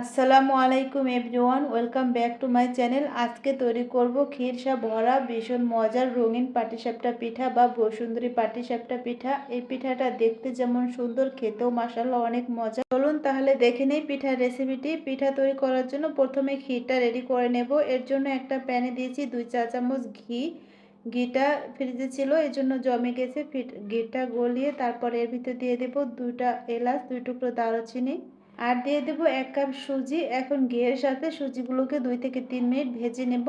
আসসালামু আলাইকুম everyone, welcome back to my channel. আজকে তৈরি করব ক্ষীরসা ভরা, ভীষণ মজার, রঙিন পাটিসাপটা পিঠা বা বসুন্দরী পাটিসাপটা পিঠা। এই পিঠাটা দেখতে যেমন সুন্দর, খেতেও মাসাল্লাহ অনেক মজা। চলুন তাহলে দেখে নেই পিঠার রেসিপিটি পিঠা তৈরি করার জন্য প্রথমে ক্ষীরটা রেডি করে নেব। এর জন্য একটা প্যানে দিয়েছি দুই চা চামচ ঘি। ঘিটা ফ্রিজে ছিল, এর জন্য জমে গেছে। ঘিটা গলিয়ে তারপর এর ভিতরে দিয়ে দেব দুইটা এলাচ, দুই টুকরো দারুচিনি। আর দিয়ে দেব এক কাপ সুজি। এখন ঘিয়ের সাথে সুজিগুলোকে দুই থেকে তিন মিনিট ভেজে নেব।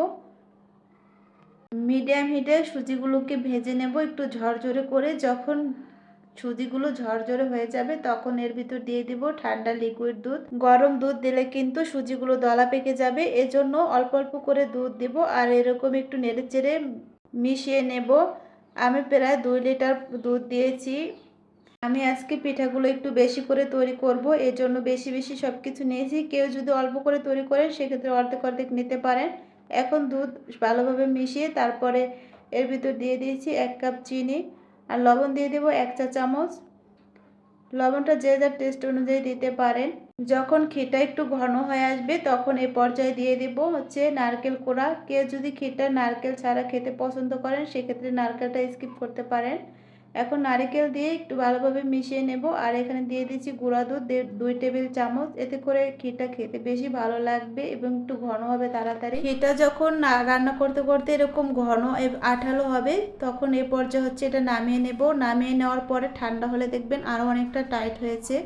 মিডিয়াম হিটে সুজিগুলোকে ভেজে নেব একটু ঝরঝরে করে। যখন সুজিগুলো ঝরঝরে হয়ে যাবে তখন এর ভিতর দিয়ে দিব ঠান্ডা লিকুইড দুধ। গরম দুধ দিলে কিন্তু সুজিগুলো দলা পেকে যাবে। এজন্য অল্প অল্প করে দুধ দেব আর এরকম একটু নেড়ে চেড়ে মিশিয়ে নেব। আমি প্রায় দুই লিটার দুধ দিয়েছি। আমি আজকে পিঠাগুলো একটু বেশি করে তৈরি করব, এর জন্য বেশি বেশি সব কিছু নিয়েছি। কেউ যদি অল্প করে তৈরি করেন, সেক্ষেত্রে অর্ধেক অর্ধেক নিতে পারেন। এখন দুধ ভালোভাবে মিশিয়ে তারপরে এর ভিতর দিয়ে দিয়েছি এক কাপ চিনি আর লবণ দিয়ে দেবো এক চা চামচ। লবণটা যে যার টেস্ট অনুযায়ী দিতে পারেন। যখন ক্ষীরটা একটু ঘন হয়ে আসবে, তখন এই পর্যায়ে দিয়ে দিব হচ্ছে নারকেল কোড়া। কেউ যদি ক্ষীরটা নারকেল ছাড়া খেতে পছন্দ করেন, সেক্ষেত্রে নারকেলটা স্কিপ করতে পারেন। এখন নারিকেল দিয়ে একটু ভালোভাবে মিশিয়ে নেব। আর এখানে দিয়ে দিচ্ছি গুঁড়া দুধ দুই টেবিল চামচ। এতে করে ক্ষীরটা খেতে বেশি ভালো লাগবে এবং একটু ঘন হবে তাড়াতাড়ি। ক্ষীরটা যখন রান্না করতে করতে এরকম ঘন আঠালো হবে, তখন এ পর্যায়ে হচ্ছে এটা নামিয়ে নেব। নামিয়ে নেওয়ার পরে ঠান্ডা হলে দেখবেন আরও অনেকটা টাইট হয়েছে।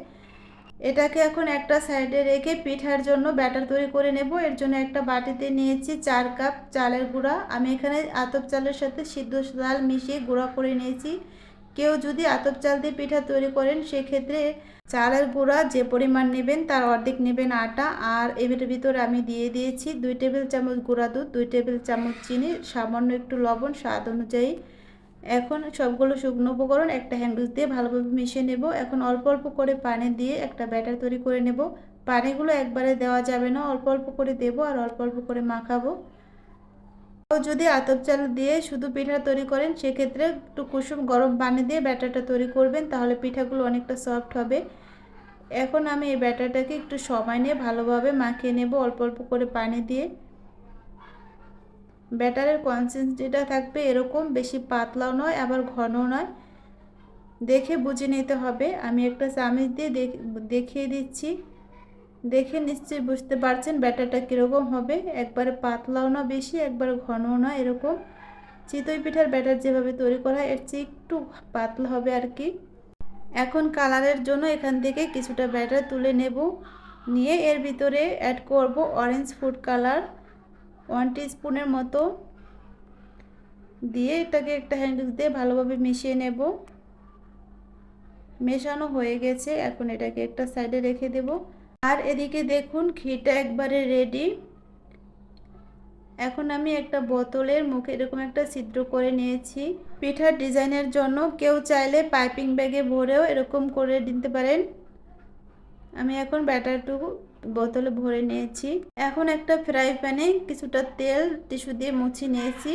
এটাকে এখন একটা সাইডে রেখে পিঠার জন্য ব্যাটার তৈরি করে নেব। এর জন্য একটা বাটিতে নিয়েছি চার কাপ চালের গুঁড়া। আমি এখানে আতপ চালের সাথে সিদ্ধ চাল মিশিয়ে গুঁড়া করে নিয়েছি। কেউ যদি আতপ চাল দিয়ে পিঠা তৈরি করেন, সেক্ষেত্রে চালের গুঁড়া যে পরিমাণ নেবেন তার অর্ধেক নেবেন আটা। আর এর ভিতরে আমি দিয়ে দিয়েছি দুই টেবিল চামচ গুঁড়া দুধ, দুই টেবিল চামচ চিনি, সামান্য একটু লবণ, স্বাদ অনুযায়ী। এখন সবগুলো শুকনো উপকরণ একটা হ্যান্ডউইচ দিয়ে ভালোভাবে মিশিয়ে নেব। এখন অল্প অল্প করে পানি দিয়ে একটা ব্যাটার তৈরি করে নেব। পানিগুলো একবারে দেওয়া যাবে না, অল্প অল্প করে দেব আর অল্প অল্প করে মাখাবো। যদি আতপ চাল দিয়ে শুধু পিঠা তৈরি করেন, সেক্ষেত্রে একটু কুসুম গরম পানি দিয়ে ব্যাটারটা তৈরি করবেন, তাহলে পিঠাগুলো অনেকটা সফট হবে। এখন আমি এই ব্যাটারটাকে একটু সময় নিয়ে ভালোভাবে মাখিয়ে নেব, অল্প অল্প করে পানি দিয়ে। ব্যাটারের কনসিস্টেন্সিটা থাকবে এরকম, বেশি পাতলাও নয়, আবার ঘনও নয়। দেখে বুঝে নিতে হবে। আমি একটা চামিচ দিয়ে দেখিয়ে দিচ্ছি। দেখে নিশ্চয়ই বুঝতে পারছেন ব্যাটারটা কীরকম হবে। একবারে পাতলাও না বেশি, একবারে ঘনও না এরকম। চিতই পিঠার ব্যাটার যেভাবে তৈরি করা হয়, এর চেয়ে একটু পাতলা হবে আর কি। এখন কালারের জন্য এখান থেকে কিছুটা ব্যাটার তুলে নেব। নিয়ে এর ভিতরে অ্যাড করব অরেঞ্জ ফুড কালার ওয়ান স্পুনের মতো। দিয়ে এটাকে একটা হ্যান্ডউইচ দিয়ে ভালোভাবে মিশিয়ে নেব। মেশানো হয়ে গেছে, এখন এটাকে একটা সাইডে রেখে দেবো। আর এদিকে দেখুন, ঘিটা একবারে রেডি এখন আমি একটা বোতলের মুখে এরকম একটা ছিদ্র করে নিয়েছি। পিঠার ডিজাইনের জন্য কেউ চাইলে পাইপিং ব্যাগে ভরেও এরকম করে দিতে পারেন। আমি এখন ব্যাটারটুকু বোতলে ভরে নিয়েছি। এখন একটা ফ্রাই প্যানে কিছুটা তেল, টিস্যু দিয়ে মুছি নিয়েছি।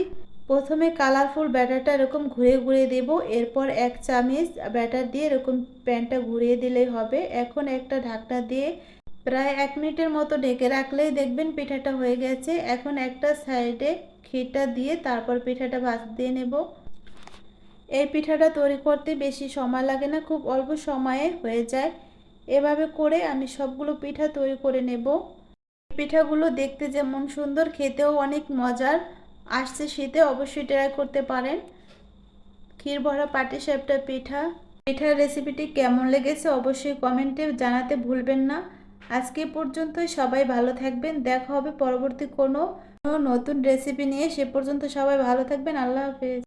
প্রথমে কালারফুল ব্যাটারটা এরকম ঘুরে ঘুরে দেব। এরপর এক চামচ ব্যাটার দিয়ে এরকম প্যানটা ঘুরিয়ে দিলেই হবে। এখন একটা ঢাকনা দিয়ে প্রায় এক মিনিটের মতো ঢেকে রাখলেই দেখবেন পিঠাটা হয়ে গেছে। এখন একটা সাইডে ক্ষীরটা দিয়ে তারপর পিঠাটা ভাজ দিয়ে নেব। এই পিঠাটা তৈরি করতে বেশি সময় লাগে না, খুব অল্প সময়ে হয়ে যায়। এভাবে করে আমি সবগুলো পিঠা তৈরি করে নেব। পিঠাগুলো দেখতে যেমন সুন্দর, খেতেও অনেক মজার। আসছে শীতে অবশ্যই ট্রাই করতে পারেন। ক্ষীর ভরা পাটি সাপটা পিঠা। পিঠার রেসিপিটি কেমন লেগেছে অবশ্যই কমেন্টে জানাতে ভুলবেন না। আজকে পর্যন্তই, সবাই ভালো থাকবেন। দেখা হবে পরবর্তী কোনো নতুন রেসিপি নিয়ে। সে পর্যন্ত সবাই ভালো থাকবেন। আল্লাহ হাফেজ।